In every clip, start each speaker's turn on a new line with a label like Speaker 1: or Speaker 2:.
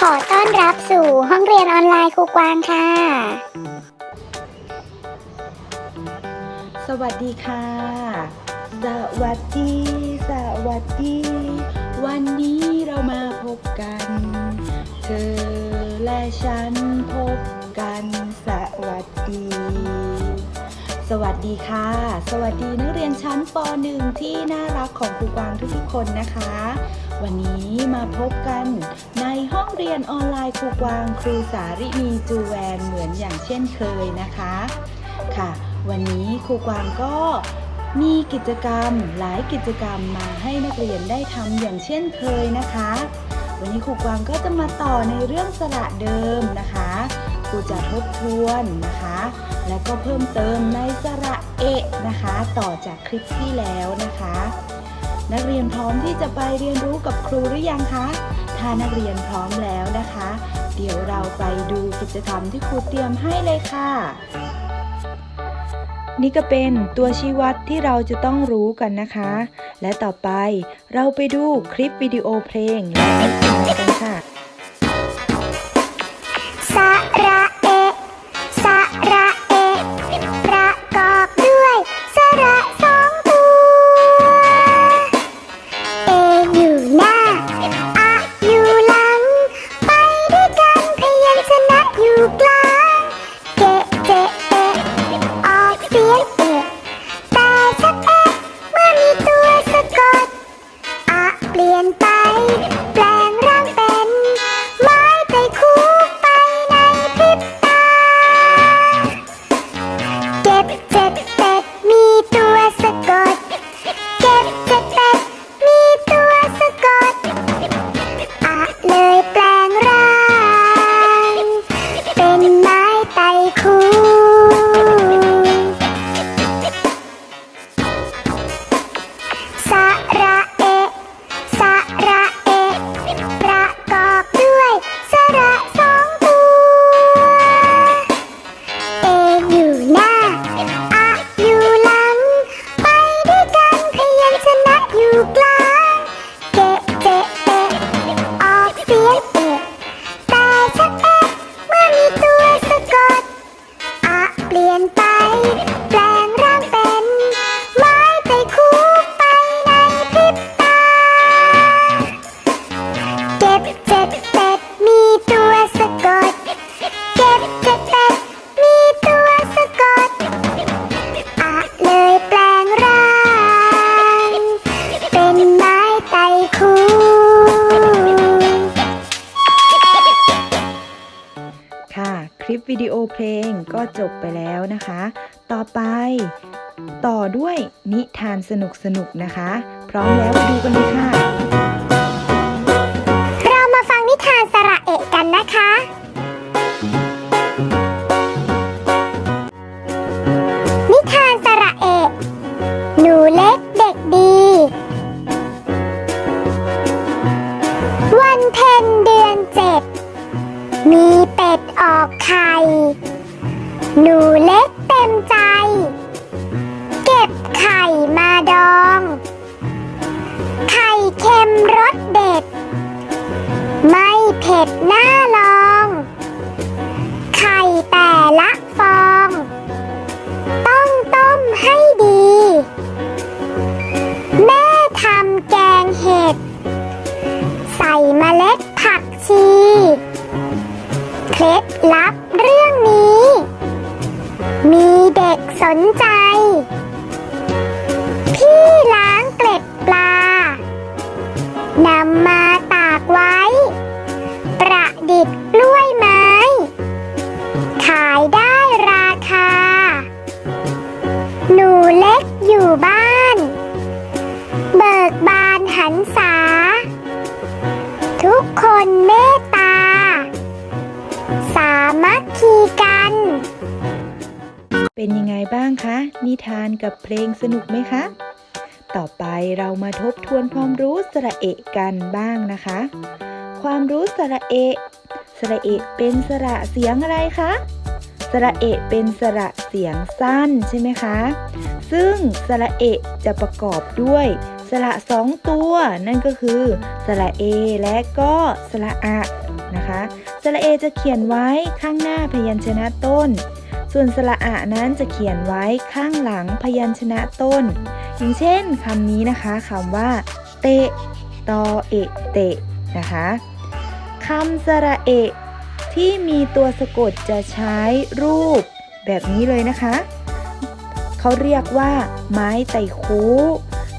Speaker 1: ขอต้อนรับสู่ห้องเรียนออนไลน์ครูกวางค่ะ
Speaker 2: สวัสดีค่ะ สวัสดี สวัสดี วันนี้เรามาพบกัน เธอและฉันพบกัน สวัสดี สวัสดีค่ะ สวัสดีนักเรียนชั้นป .1 ที่น่ารักของครูกวางทุกๆคนนะคะ วันนี้มาพบกันใน เรียนออนไลน์ครูกวางครูสารินีจูแวนเหมือนอย่างเช่นเคยนะคะ ค่ะ วันนี้ครูกวางก็มีกิจกรรมหลายกิจกรรมมาให้นักเรียนได้ทำอย่างเช่นเคยนะคะ วันนี้ครูกวางก็จะมาต่อในเรื่องสระเดิมนะคะครูจะทบทวนนะคะ แล้วก็เพิ่มเติมในสระเอะนะคะ ต่อจากคลิปที่แล้วนะคะ นักเรียนพร้อมที่จะไปเรียนรู้กับครูหรือยังคะ ถ้านักเรียนพร้อมแล้วนะคะ เดี๋ยวเราไปดูกิจกรรมที่ครูเตรียมให้เลยค่ะ นี่ก็เป็นตัวชี้วัดที่เราจะต้องรู้กันนะคะ และต่อไปเราไปดูคลิปวิดีโอเพลงและ
Speaker 1: อ วิดี
Speaker 2: โอเพลงก็จบไปแล้วนะคะ ต่อไป ต่อด้วยนิทานสนุกๆนะคะ พร้อมแล้วไปดูกันเลยค่ะ
Speaker 1: เรามาฟังนิทานสระเอกกันนะคะ นิทานสระเอกหนูเล็กเด็กดี วันเพ็ญเดือนเจ็ดมี กคนเมตตา สามัคคีกัน
Speaker 2: เป็นยังไงบ้างคะ นิทานกับเพลงสนุกไหมคะ ต่อไปเรามาทบทวนความรู้สระเอะกันบ้างนะคะ ความรู้สระเอะสระเอะเป็นสระเสียงอะไรคะสระเอะเป็นสระเสียงสั้นใช่ไหมคะ ซึ่งสระเอะจะประกอบด้วย สระสองตัว นั่นก็คือสระเอและก็สระอะนะคะสระเอจะเขียนไว้ข้างหน้าพยัญชนะต้น ส่วนสระอะนั้นจะเขียนไว้ข้างหลังพยัญชนะต้น อย่างเช่นคำนี้นะคะคำว่า เตะตอเอะเตะนะคะคำสระเอะที่มีตัวสะกดจะใช้รูปแบบนี้เลยนะคะ เขาเรียกว่า ไม้ไต่คู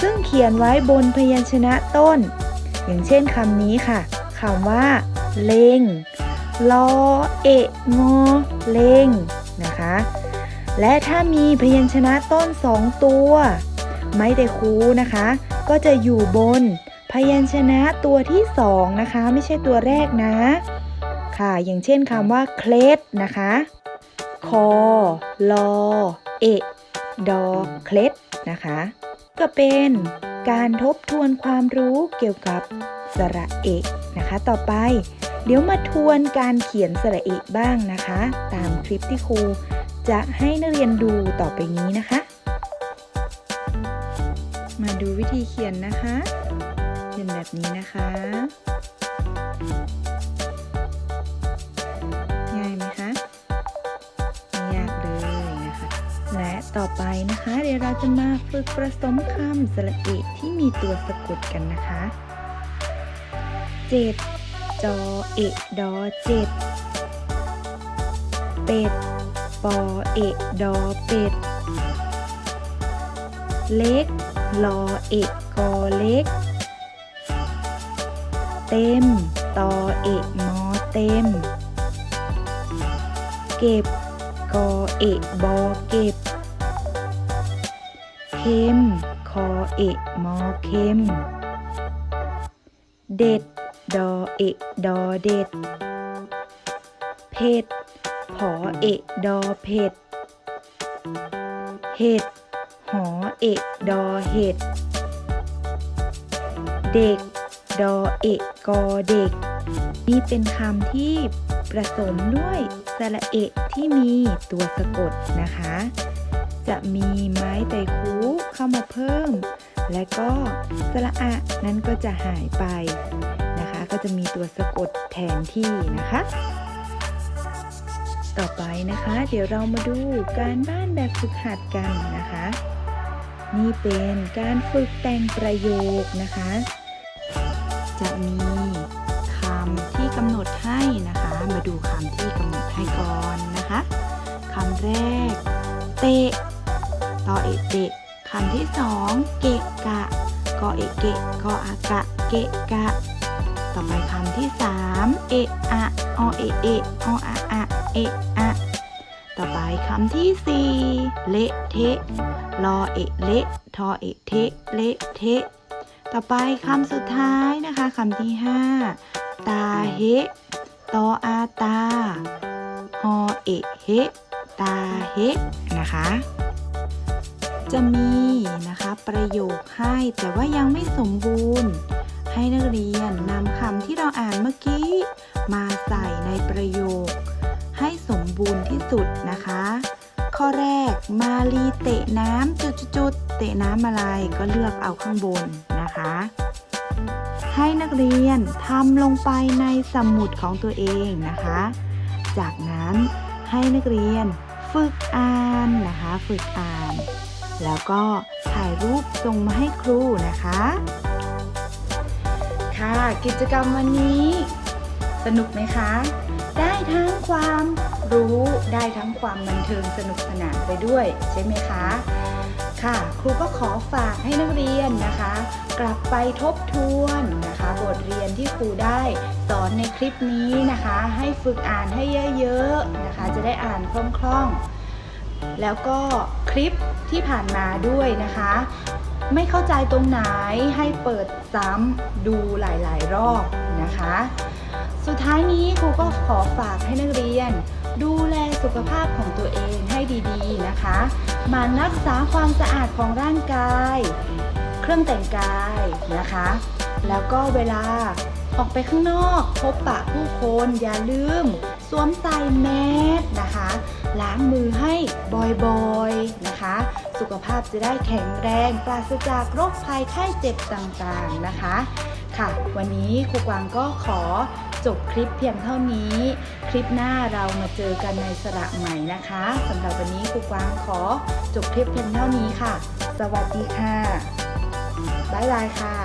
Speaker 2: ซึ่งเขียนไว้บนพยัญชนะต้น อย่างเช่นคำนี้ค่ะคำว่า เลงลอเอะงอเลงนะคะ และถ้ามีพยัญชนะต้นสองตัว ไม้ไต่คูนะคะ ก็จะอยู่บนพยัญชนะตัวที่สองนะคะ ไม่ใช่ตัวแรกนะ ค่ะ อย่างเช่นคำว่าเคล็ดนะคะ คอ ลอ เอะดอ เคล็ดนะคะ ก็เป็นการทบทวนความรู้เกี่ยวกับสระเอกนะคะ ต่อไป เดี๋ยวมาทวนการเขียนสระเอกบ้างนะคะ ตามคลิปที่ครูจะให้นักเรียนดูต่อไปนี้นะคะ มาดูวิธีเขียนนะคะเป็นแบบนี้นะคะ ต่อไปนะคะ เดี๋ยวเราจะมาฝึกผสมคำสระเอกที่มีตัวสะกดกันนะคะเจ็ดจอเอกดอเจ็ดเป็ดปอเอกดอเป็ด เล็กลอเอกกอเล็ก เต็มตอเอกมอเต็ม เก็บกอเอกบอเก็บ ค็ม คอเอกมอเค็ม เด็ด ดอเอกดอเด็ด เผ็ด ผอเอกดอเผ็ด เห็ด หอเอกดอเห็ด เด็ก ดอเอกกอเด็ก นี่เป็นคำที่ผสมด้วยสระเอะที่มีตัวสะกดนะคะ จะมีไม้ไตคูเข้ามาเพิ่ม และก็สระอะนั้นก็จะหายไปนะคะ ก็จะมีตัวสะกดแทนที่นะคะ ต่อไปนะคะ เดี๋ยวเรามาดูการบ้านแบบฝึกหัดกันนะคะ นี่เป็นการฝึกแต่งประโยคนะคะ จะมีคำที่กำหนดให้นะคะ มาดูคำที่กำหนดให้ก่อนนะคะคำแรก เตะ ต่อเอกเตะคำที่สองเกะกะกอเอกเกะกออากะเกะกะ ต่อไปคำที่สามเอะอะอเอะเอะออะอะเอะอะต่อไปคำที่สี่เละเทะรอเอะเละทอเอะเทะเละเทะต่อไปคำสุดท้ายนะคะคำที่ห้าตาเฮะตออาตาฮอเอะเฮะตาเฮะนะคะ จะมีนะคะประโยคให้แต่ว่ายังไม่สมบูรณ์ ให้นักเรียนนำคำที่เราอ่านเมื่อกี้ มาใส่ในประโยค ให้สมบูรณ์ที่สุดนะคะ ข้อแรกมาลีเตะน้ำจุดๆเตะน้ำอะไรก็เลือกเอาข้างบนนะคะ ให้นักเรียนทำลงไปในสมุดของตัวเองนะคะ จากนั้นให้นักเรียนฝึกอ่านนะคะ ฝึกอ่าน แล้วก็ถ่ายรูปส่งมาให้ครูนะคะ ค่ะกิจกรรมวันนี้ สนุกไหมคะ ได้ทั้งความรู้ได้ทั้งความบันเทิงสนุกสนานไปด้วยใช่ไหมคะ ค่ะ ครูก็ขอฝากให้นักเรียนนะคะ กลับไปทบทวนนะคะ บทเรียนที่ครูได้สอนในคลิปนี้นะคะ ให้ฝึกอ่านให้เยอะๆนะคะ จะได้อ่านคล่องๆแล้วก็ ลิปที่ผ่านมาด้วยนะคะ ไม่เข้าใจตรงไหนให้เปิดซ้ำดูหลายๆ รอบนะคะ สุดท้ายนี้ครูก็ขอฝากให้นักเรียน ดูแลสุขภาพของตัวเองให้ดีๆนะคะมันรักษาความสะอาดของร่างกาย เครื่องแต่งกายนะคะ แล้วก็เวลาออกไปข้างนอก พบปะผู้คนอย่าลืม สวมใส่แมสนะคะ ล้างมือให้บ่อยๆนะคะ สุขภาพจะได้แข็งแรงปราศจากโรคภัยไข้เจ็บต่างๆนะคะ ค่ะ วันนี้ครูกวางก็ขอจบคลิปเพียงเท่านี้ คลิปหน้าเรามาเจอกันในสระใหม่นะคะสำหรับวันนี้ครูกวางขอจบคลิปเพียงเท่านี้ค่ะ สวัสดีค่ะ บ๊ายบายค่ะ